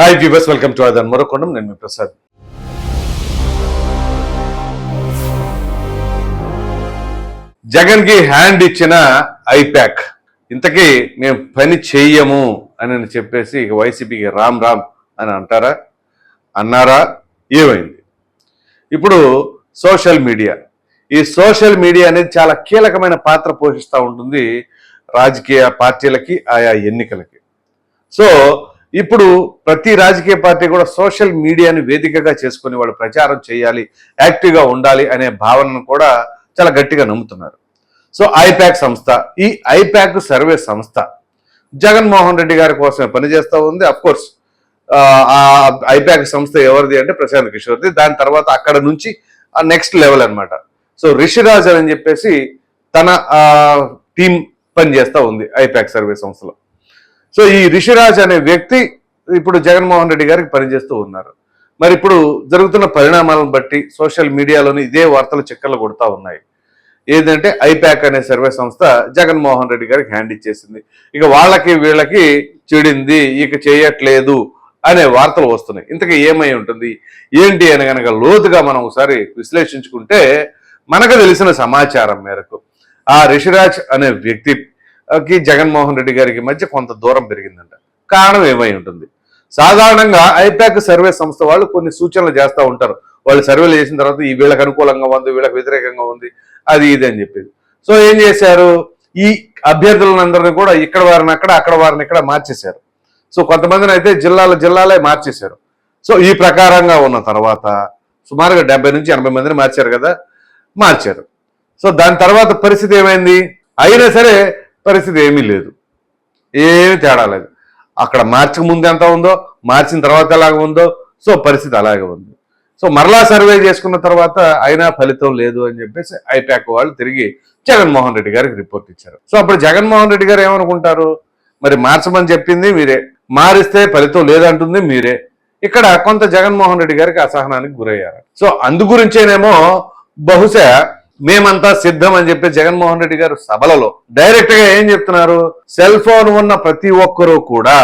Hi viewers welcome to అదన్ మరొకొండం నేను మీ ప్రసాద్ జగన్కి హ్యాండ్ ఇచ్చిన ఐప్యాక్. ఇంతకీ మేము పని చెయ్యము అని చెప్పేసి ఇక వైసీపీకి రామ్ రామ్ అని అంటారా? అన్నారా? ఏమైంది? ఇప్పుడు సోషల్ మీడియా. ఈ సోషల్ మీడియా అనేది చాలా కీలకమైన పాత్ర పోషిస్తూ ఉంటుంది రాజకీయ పార్టీలకి ఆయా ఎన్నికలకి. సో ఇప్పుడు ప్రతి రాజకీయ పార్టీ కూడా సోషల్ మీడియాని వేదికగా చేసుకుని వాళ్ళు ప్రచారం చేయాలి యాక్టివ్గా ఉండాలి అనే భావనను కూడా చాలా గట్టిగా నమ్ముతున్నారు. సో ఐప్యాక్ సంస్థ ఈ ఐప్యాక్ సర్వే సంస్థ జగన్మోహన్ రెడ్డి గారి కోసమే పనిచేస్తూ ఉంది. అఫ్ కోర్స్ ఆ ఐప్యాక్ సంస్థ ఎవరిది అంటే ప్రశాంత్ కిషోర్ది. దాని తర్వాత అక్కడ నుంచి ఆ నెక్స్ట్ లెవెల్ అనమాట సో రిషిరాజ్ అని చెప్పేసి తన టీం పనిచేస్తూ ఉంది ఐప్యాక్ సర్వే సంస్థలో. సో ఈ రిషిరాజ్ అనే వ్యక్తి ఇప్పుడు జగన్మోహన్ రెడ్డి గారికి పనిచేస్తూ ఉన్నారు. మరి ఇప్పుడు జరుగుతున్న పరిణామాలను బట్టి సోషల్ మీడియాలోని ఇదే వార్తలు చిక్కలు కొడుతూ ఉన్నాయి. ఏంటంటే ఐప్యాక్ అనే సర్వే సంస్థ జగన్మోహన్ రెడ్డి గారికి హ్యాండ్ ఇచ్చేసింది. ఇక వాళ్ళకి వీళ్ళకి చెడింది ఇక చేయట్లేదు అనే వార్తలు వస్తున్నాయి. ఇంతకీ ఏమై ఉంటుంది? ఏంటి అని కనుక లోతుగా మనం ఒకసారి విశ్లేషించుకుంటే మనకు తెలిసిన సమాచారం మేరకు ఆ రిషిరాజ్ అనే వ్యక్తి కి జగన్మోహన్ రెడ్డి గారికి మధ్య కొంత దూరం పెరిగిందంట. కారణం ఏమై ఉంటుంది? సాధారణంగా ఐపాక్ సర్వే సంస్థ వాళ్ళు కొన్ని సూచనలు చేస్తూ ఉంటారు. వాళ్ళు సర్వేలు చేసిన తర్వాత ఈ వీళ్ళకి అనుకూలంగా ఉంది వీళ్ళకి వ్యతిరేకంగా ఉంది అది ఇది అని చెప్పేది. సో ఏం చేశారు? ఈ అభ్యర్థులందరినీ కూడా ఇక్కడ వారిని అక్కడ అక్కడ వారిని ఇక్కడ మార్చేశారు. సో కొంతమందిని అయితే జిల్లాల జిల్లాలే మార్చేశారు. సో ఈ ప్రకారంగా ఉన్న తర్వాత సుమారుగా డెబ్బై నుంచి ఎనభై మందిని మార్చారు కదా మార్చారు. సో దాని తర్వాత పరిస్థితి ఏమైంది? అయినా సరే పరిస్థితి ఏమీ లేదు. ఏమీ తేడా లేదు. అక్కడ మార్చక ముందు ఎంత ఉందో మార్చిన తర్వాత ఎలాగ ఉందో సో పరిస్థితి అలాగే ఉంది. సో మరలా సర్వే చేసుకున్న తర్వాత అయినా ఫలితం లేదు అని చెప్పేసి ఐపాక్ వాళ్ళు తిరిగి జగన్మోహన్ రెడ్డి గారికి రిపోర్ట్ ఇచ్చారు. సో అప్పుడు జగన్మోహన్ రెడ్డి గారు ఏమనుకుంటారు? మరి మార్చమని చెప్పింది మీరే. మారిస్తే ఫలితం లేదంటుంది మీరే. ఇక్కడ కొంత జగన్మోహన్ రెడ్డి గారికి అసహనానికి గురయ్యారు. సో అందు గురించేనేమో బహుశా మేమంతా సిద్ధం అని చెప్పి జగన్మోహన్ రెడ్డి గారు సభలలో డైరెక్ట్గా ఏం చెప్తున్నారు? సెల్ ఫోన్ ఉన్న ప్రతి ఒక్కరూ కూడా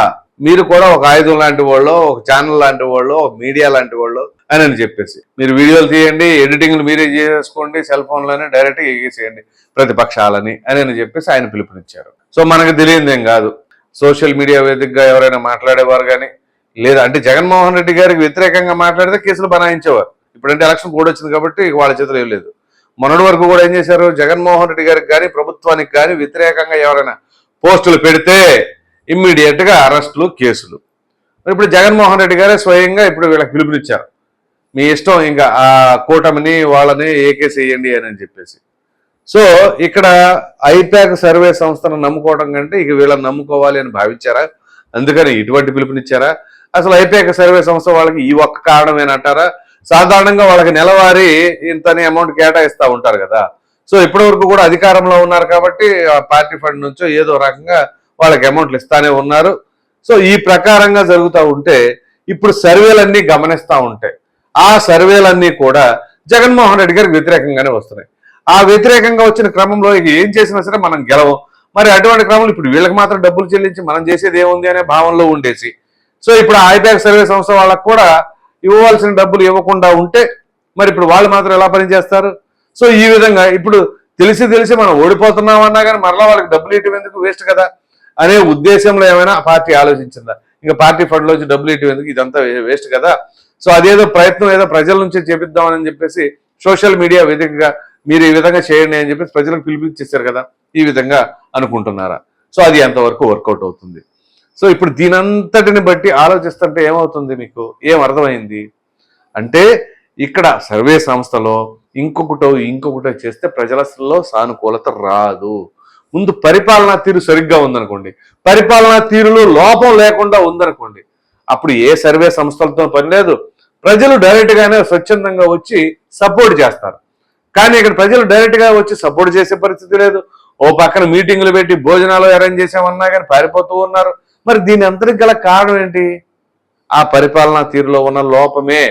మీరు కూడా ఒక ఆయుధం లాంటి వాళ్ళు ఒక ఛానల్ లాంటి వాళ్ళు ఒక మీడియా లాంటి వాళ్ళు అని అని చెప్పేసి. మీరు వీడియోలు తీయండి ఎడిటింగ్లు మీరే చేసుకోండి సెల్ ఫోన్లోనే డైరెక్ట్ ఎగేసేయండి ప్రతిపక్షాలని అని అని చెప్పేసి ఆయన పిలుపునిచ్చారు. సో మనకు తెలియదేం కాదు. సోషల్ మీడియా వేదికగా ఎవరైనా మాట్లాడేవారు కానీ లేదా అంటే జగన్మోహన్ రెడ్డి గారికి వ్యతిరేకంగా మాట్లాడితే కేసులు బనాయించేవారు. ఇప్పుడంటే ఎలక్షన్ కూడా వచ్చింది కాబట్టి వాళ్ళ చేతిలో ఏం లేదు. మొన్నటి వరకు కూడా ఏం చేశారు? జగన్మోహన్ రెడ్డి గారికి కానీ ప్రభుత్వానికి కానీ వ్యతిరేకంగా ఎవరైనా పోస్టులు పెడితే ఇమ్మీడియట్గా అరెస్టులు కేసులు. ఇప్పుడు జగన్మోహన్ రెడ్డి గారే స్వయంగా ఇప్పుడు వీళ్ళకి పిలుపునిచ్చారు. మీ ఇష్టం ఇంకా ఆ కూటమిని వాళ్ళని ఏకేసేయండి అని చెప్పేసి. సో ఇక్కడ ఐపాక్ సర్వే సంస్థను నమ్ముకోవడం కంటే ఇక వీళ్ళని నమ్ముకోవాలి అని భావించారా? అందుకని ఇటువంటి పిలుపునిచ్చారా? అసలు ఐపాక్ సర్వే సంస్థ వాళ్ళకి ఈ ఒక్క కారణమేనంటారా? సాధారణంగా వాళ్ళకి నెలవారీ ఇంతని అమౌంట్ కేటాయిస్తూ ఉంటారు కదా. సో ఇప్పటి వరకు కూడా అధికారంలో ఉన్నారు కాబట్టి ఆ పార్టీ ఫండ్ నుంచో ఏదో రకంగా వాళ్ళకి అమౌంట్లు ఇస్తానే ఉన్నారు. సో ఈ ప్రకారంగా జరుగుతూ ఉంటే ఇప్పుడు సర్వేలన్నీ గమనిస్తూ ఉంటాయి ఆ సర్వేలన్నీ కూడా జగన్మోహన్ రెడ్డి గారికి వ్యతిరేకంగానే వస్తున్నాయి. ఆ వ్యతిరేకంగా వచ్చిన క్రమంలో ఇక ఏం చేసినా సరే మనం గెలవం. మరి అటువంటి క్రమంలో ఇప్పుడు వీళ్ళకి మాత్రం డబ్బులు చెల్లించి మనం చేసేది ఏముంది అనే భావనలో ఉండేసి. సో ఇప్పుడు ఐపాక్ సర్వే సంస్థ వాళ్ళకు కూడా ఇవ్వాల్సిన డబ్బులు ఇవ్వకుండా ఉంటే మరి ఇప్పుడు వాళ్ళు మాత్రం ఎలా పనిచేస్తారు సో ఈ విధంగా ఇప్పుడు తెలిసి తెలిసి మనం ఓడిపోతున్నాం అన్నా కానీ మరలా వాళ్ళకి డబ్బులు ఇవ్వటం ఎందుకు వేస్ట్ కదా? అనే ఉద్దేశంలో ఏమైనా పార్టీ ఆలోచించిందా? ఇంకా పార్టీ ఫండ్లోంచి డబ్బులు ఇవ్వటం ఎందుకు ఇదంతా వేస్ట్ కదా? సో అదేదో ప్రయత్నం ఏదో ప్రజల నుంచి చేపిద్దామని చెప్పేసి సోషల్ మీడియా వేదికగా మీరు ఈ విధంగా చేయండి అని చెప్పేసి ప్రజలకు పిలిపించేశారు కదా? ఈ విధంగా అనుకుంటున్నారా? సో అది ఎంతవరకు వర్కౌట్ అవుతుంది? సో ఇప్పుడు దీనంతటిని బట్టి ఆలోచిస్తుంటే ఏమవుతుంది మీకు? ఏం అర్థమైంది? అంటే ఇక్కడ సర్వే సంస్థలో ఇంకొకటో ఇంకొకటో చేస్తే ప్రజలలో సానుకూలత రాదు. ముందు పరిపాలనా తీరు సరిగ్గా ఉందనుకోండి. పరిపాలనా తీరులో లోపం లేకుండా ఉందనుకోండి. అప్పుడు ఏ సర్వే సంస్థలతో పని లేదు. ప్రజలు డైరెక్ట్గానే స్వచ్ఛందంగా వచ్చి సపోర్ట్ చేస్తారు. కానీ ఇక్కడ ప్రజలు డైరెక్ట్గా వచ్చి సపోర్ట్ చేసే పరిస్థితి లేదు. ఓ పక్కన మీటింగులు పెట్టి భోజనాలు అరేంజ్ చేసామన్నా కానీ పారిపోతూ ఉన్నారు. మరి దీని అంతటికి గల కారణం ఏంటి? ఆ పరిపాలనా తీరులో ఉన్న లోపమే.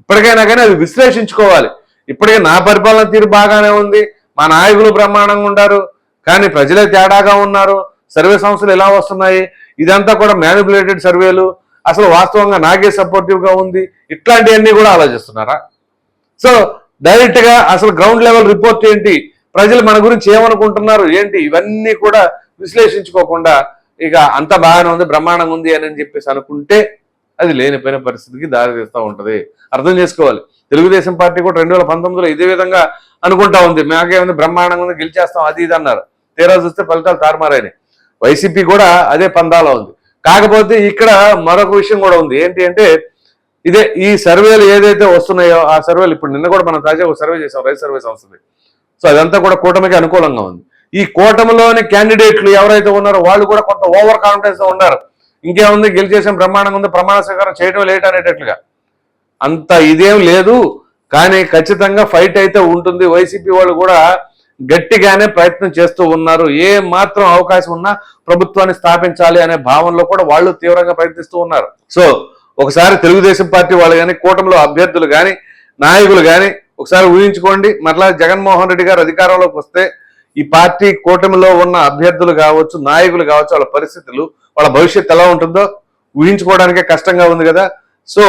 ఇప్పటికైనా కానీ అది విశ్లేషించుకోవాలి. ఇప్పటికే నా పరిపాలన తీరు బాగానే ఉంది. మా నాయకులు బ్రహ్మాండంగా ఉంటారు కానీ ప్రజలే తేడాగా ఉన్నారు. సర్వే సంస్థలు ఎలా వస్తున్నాయి? ఇదంతా కూడా మ్యానిపులేటెడ్ సర్వేలు అసలు వాస్తవంగా నాకే సపోర్టివ్గా ఉంది. ఇట్లాంటివన్నీ కూడా ఆలోచిస్తున్నారా? సో డైరెక్ట్గా అసలు గ్రౌండ్ లెవెల్ రిపోర్ట్ ఏంటి? ప్రజలు మన గురించి ఏమనుకుంటున్నారు? ఏంటి? ఇవన్నీ కూడా విశ్లేషించుకోకుండా ఇక అంత బాగానే ఉంది బ్రహ్మాండంగా ఉంది అని చెప్పేసి అనుకుంటే అది లేనిపోయిన పరిస్థితికి దారి తీస్తూ ఉంటది. అర్థం చేసుకోవాలి. తెలుగుదేశం పార్టీ కూడా రెండు వేల పంతొమ్మిదిలో ఇదే విధంగా అనుకుంటా ఉంది. మాకేముంది బ్రహ్మాండంగా ఉంది గెలిచేస్తాం అది ఇది అన్నారు. తీరా చూస్తే ఫలితాలు తారుమారాయి వైసీపీ కూడా అదే పందాలో ఉంది. కాకపోతే ఇక్కడ మరొక విషయం కూడా ఉంది. ఏంటి అంటే ఇదే ఈ సర్వేలు ఏదైతే వస్తున్నాయో ఆ సర్వేలు ఇప్పుడు నిన్న కూడా మనం తాజాగా ఒక సర్వే చేసాం రైతు సర్వే సంస్థది. సో అదంతా కూడా కూటమికి అనుకూలంగా ఉంది. ఈ కూటమిలోని క్యాండిడేట్లు ఎవరైతే ఉన్నారో వాళ్ళు కూడా కొంత ఓవర్ కాన్ఫిడెన్స్ ఉన్నారు. ఇంకేముంది? గెలిచేసిన బ్రహ్మాండంగా ఉంది ప్రమాణ స్వీకారం చేయడం లేట్ అనేటట్లుగా. అంత ఇదేం లేదు. కానీ ఖచ్చితంగా ఫైట్ అయితే ఉంటుంది. వైసీపీ వాళ్ళు కూడా గట్టిగానే ప్రయత్నం చేస్తూ ఉన్నారు. ఏ మాత్రం అవకాశం ఉన్నా ప్రభుత్వాన్ని స్థాపించాలి అనే భావనలో కూడా వాళ్ళు తీవ్రంగా ప్రయత్నిస్తూ ఉన్నారు. సో ఒకసారి తెలుగుదేశం పార్టీ వాళ్ళు కానీ కూటమిలో అభ్యర్థులు కానీ నాయకులు కానీ ఒకసారి ఊహించుకోండి. మరలా జగన్మోహన్ రెడ్డి గారు అధికారంలోకి వస్తే ఈ పార్టీ కూటమిలో ఉన్న అభ్యర్థులు కావచ్చు నాయకులు కావచ్చు వాళ్ళ పరిస్థితులు వాళ్ళ భవిష్యత్తు ఎలా ఉంటుందో ఊహించుకోవడానికే కష్టంగా ఉంది కదా. సో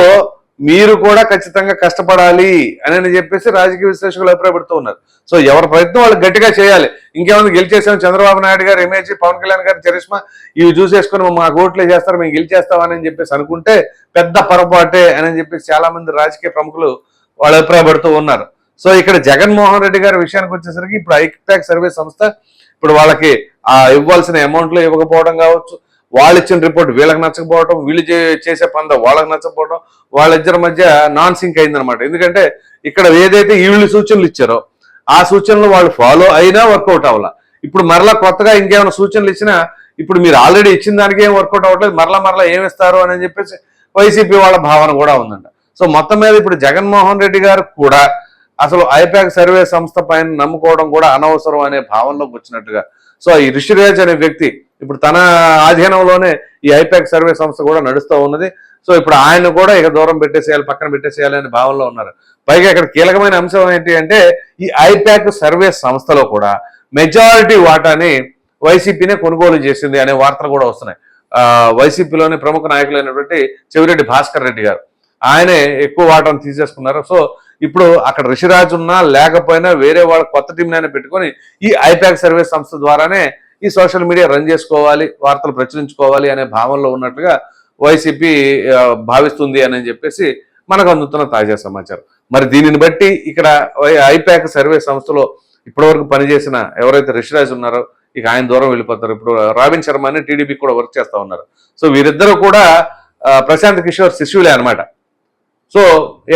మీరు కూడా ఖచ్చితంగా కష్టపడాలి అని చెప్పేసి రాజకీయ విశ్లేషకులు అభిప్రాయపడుతూ ఉన్నారు. సో ఎవరి ప్రయత్నం వాళ్ళు గట్టిగా చేయాలి. ఇంకేముంది గెలిచేసాం చంద్రబాబు నాయుడు గారు ఇమేజ్ పవన్ కళ్యాణ్ గారు చరిష్మా ఇవి చూసేసుకుని మా ఓట్లే చేస్తారు మేము గెలిచేస్తామని చెప్పేసి అనుకుంటే పెద్ద పొరపాటే అని చెప్పేసి చాలా మంది రాజకీయ ప్రముఖులు వాళ్ళు అభిప్రాయపడుతూ ఉన్నారు. సో ఇక్కడ జగన్మోహన్ రెడ్డి గారి విషయానికి వచ్చేసరికి ఇప్పుడు ఐక్టాక్ సర్వే సంస్థ ఇప్పుడు వాళ్ళకి ఆ ఇవ్వాల్సిన అమౌంట్లో ఇవ్వకపోవడం కావచ్చు వాళ్ళు ఇచ్చిన రిపోర్ట్ వీళ్ళకి నచ్చకపోవడం వీళ్ళు చే- చేసే పంద వాళ్ళకి నచ్చకపోవడం వాళ్ళిద్దరి మధ్య నాన్ సింక్ అయిందనమాట ఎందుకంటే ఇక్కడ ఏదైతే వీళ్ళు సూచనలు ఇచ్చారో ఆ సూచనలు వాళ్ళు ఫాలో అయినా వర్కౌట్ అవ్వాల. ఇప్పుడు మరలా కొత్తగా ఇంకేమైనా సూచనలు ఇచ్చినా ఇప్పుడు మీరు ఆల్రెడీ ఇచ్చిన దానికి ఏం వర్కౌట్ అవ్వట్లేదు మరలా మరలా ఏమి ఇస్తారు అని చెప్పేసి వైసీపీ వాళ్ళ భావన కూడా ఉందంట. సో మొత్తం మీద ఇప్పుడు జగన్మోహన్ రెడ్డి గారు కూడా అసలు ఐపాక్ సర్వే సంస్థ పైన నమ్ముకోవడం కూడా అనవసరం అనే భావనలోకి వచ్చినట్టుగా. సో ఈ రిషిరాజ్ అనే వ్యక్తి ఇప్పుడు తన ఆధీనంలోనే ఈ ఐపాక్ సర్వే సంస్థ కూడా నడుస్తూ ఉన్నది. సో ఇప్పుడు ఆయన కూడా ఇక దూరం పెట్టేసేయాలి పక్కన పెట్టేసేయాలి అనే భావనలో ఉన్నారు. పైగా ఇక్కడ కీలకమైన అంశం ఏంటి అంటే ఈ ఐపాక్ సర్వే సంస్థలో కూడా మెజారిటీ వాటాని వైసీపీనే కొనుగోలు చేసింది అనే వార్తలు కూడా వస్తున్నాయి. వైసీపీలోని ప్రముఖ నాయకులైనటువంటి చెవిరెడ్డి భాస్కర్ రెడ్డి గారు. ఆయనే ఎక్కువ వాటాను తీసేసుకున్నారు. సో ఇప్పుడు అక్కడ రిషిరాజ్ ఉన్నా లేకపోయినా వేరే వాళ్ళ కొత్త టీంనైనా పెట్టుకొని ఈ ఐపాక్ సర్వే సంస్థ ద్వారానే ఈ సోషల్ మీడియా రన్ చేసుకోవాలి వార్తలు ప్రచురించుకోవాలి అనే భావనలో ఉన్నట్టుగా వైసీపీ భావిస్తుంది అని చెప్పేసి మనకు అందుతున్న తాజా సమాచారం. మరి దీనిని బట్టి ఇక్కడ వై- ఐపాక్ సర్వే సంస్థలో ఇప్పటివరకు పనిచేసిన ఎవరైతే రిషిరాజ్ ఉన్నారో ఇక ఆయన దూరం వెళ్ళిపోతారు. ఇప్పుడు రాబిన్ శర్మ అని టీడీపీ కూడా వర్క్ చేస్తూ ఉన్నారు. సో వీరిద్దరూ కూడా ప్రశాంత్ కిషోర్ శిష్యులే అనమాట సో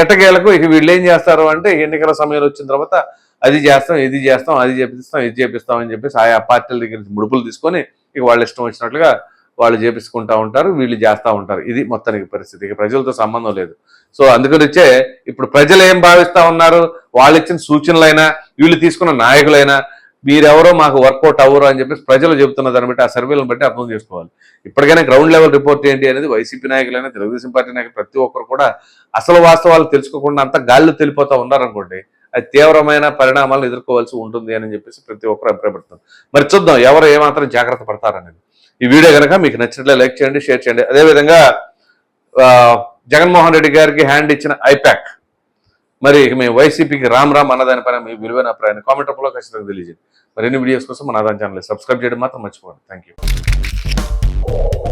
ఎట్టకేలకు ఇక వీళ్ళు ఏం చేస్తారు అంటే ఎన్నికల సమయంలో వచ్చిన తర్వాత అది చేస్తాం ఇది చేస్తాం అది చేపిస్తాం ఇది చేపిస్తాం అని చెప్పేసి ఆయా పార్టీల దగ్గర నుంచి ముడుపులు తీసుకొని ఇక వాళ్ళు ఇష్టం వచ్చినట్లుగా వాళ్ళు చేపించుకుంటా ఉంటారు వీళ్ళు చేస్తూ ఉంటారు. ఇది మొత్తానికి పరిస్థితి. ఇక ప్రజలతో సంబంధం లేదు. సో అందుకనిచ్చే ఇప్పుడు ప్రజలు ఏం భావిస్తా ఉన్నారు? వాళ్ళు ఇచ్చిన సూచనలైనా వీళ్ళు తీసుకున్న నాయకులైనా మీరెవరో మాకు వర్కౌట్ అవ్వరు అని చెప్పేసి ప్రజలు చెబుతున్న దాన్ని బట్టి ఆ సర్వేలను బట్టి అర్థం చేసుకోవాలి. ఇప్పటికైనా గ్రౌండ్ లెవెల్ రిపోర్ట్ ఏంటి అనేది వైసీపీ నాయకులైనా తెలుగుదేశం పార్టీ నాయకులు ప్రతి ఒక్కరు కూడా అసలు వాస్తవాలు తెలుసుకోకుండా అంత గాల్లో తెలిపోతూ ఉన్నారనుకోండి అది తీవ్రమైన పరిణామాలను ఎదుర్కోవాల్సి ఉంటుంది అని చెప్పేసి ప్రతి ఒక్కరు అభిప్రాయపడుతుంది మరి చూద్దాం ఎవరు ఏమాత్రం జాగ్రత్త పడతారనేది. ఈ వీడియో కనుక మీకు నచ్చినట్లే లైక్ చేయండి షేర్ చేయండి. అదేవిధంగా జగన్మోహన్ రెడ్డి గారికి హ్యాండ్ ఇచ్చిన ఐపాక్ మరి మేము వైసీపీకి రామ్ రామ్ అన్నదానిపైన మీ విలువైన అభిప్రాయాన్ని కామెంట్ రూపంలో ఖచ్చితంగా తెలియజేయండి. మరిన్ని వీడియోస్ కోసం మన ఆదాయం ఛానల్ సబ్స్క్రైబ్ చేయడం మాత్రం మర్చిపోండి థ్యాంక్ యూ